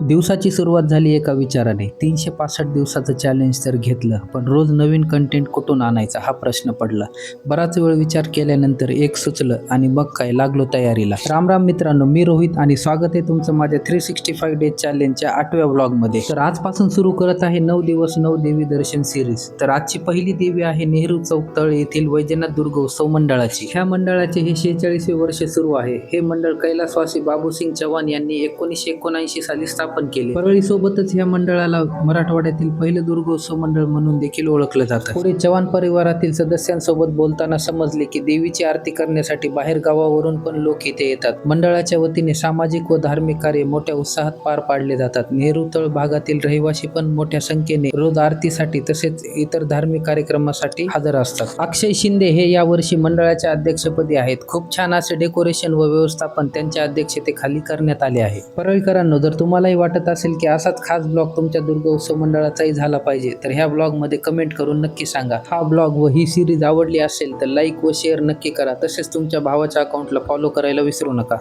दिवसाची सुरुवात झाली एका विचाराने. तीनशे पासष्ट दिवसाचं चॅलेंज तर घेतलं पण रोज नवीन कंटेंट कुठून आणायचा हा प्रश्न पडला. बराच वेळ विचार केल्यानंतर एक सुचलं आणि मग काय लागलो तयारीला. राम राम मित्रांनो मी रोहित आणि स्वागत आहे तुमचं माझ्या थ्री सिक्स्टी फाईव्ह डेज चॅलेंजच्या आठव्या ब्लॉगमध्ये तर आजपासून सुरू करत आहे नऊ दिवस नऊ देवी दर्शन सिरीज तर आजची पहिली देवी आहे नेहरू चौक तळ येथील वैजनाथ दुर्ग उत्सव मंडळाची. ह्या मंडळाचे हे शेहेचाळीसवे वर्ष सुरू आहे. हे मंडळ कैलासवासी बाबूसिंग चव्हाण यांनी एकोणीसशे एकोणऐंशी साली स्थापन केले. परळी सोबतच या मंडळाला मराठवाड्यातील पहिले दुर्गोत्सव मंडळ म्हणून देखील ओळखलं जातं. पुढे चव्हाण परिवारातील सदस्यांसोबत बोलताना समजले की देवीची आरती करण्यासाठी बाहेर गावावरून पण लोक इथे येतात. मंडळाच्या वतीने सामाजिक व धार्मिक कार्य मोठ्या उत्साहात पार पाडले जातात. नेहरू तळ भागातील रहिवासी पण मोठ्या संख्येने रोज आरतीसाठी तसेच इतर धार्मिक कार्यक्रमासाठी हजर असतात. अक्षय शिंदे हे यावर्षी मंडळाच्या अध्यक्षपदी आहेत. खूप छान असे डेकोरेशन व व्यवस्थापन त्यांच्या अध्यक्षतेखाली करण्यात आले आहे. परळीकरांनो जर तुम्हालाही वाटत असेल की असाच खास ब्लॉग तुमच्या दुर्ग उत्सव मंडळाचाही झाला पाहिजे तर ह्या ब्लॉगमध्ये कमेंट करून नक्की सांगा. हा ब्लॉग व ही सिरीज आवडली असेल तर लाईक व शेअर नक्की करा. तसेच तुमच्या भावाच्या अकाउंटला फॉलो करायला विसरू नका.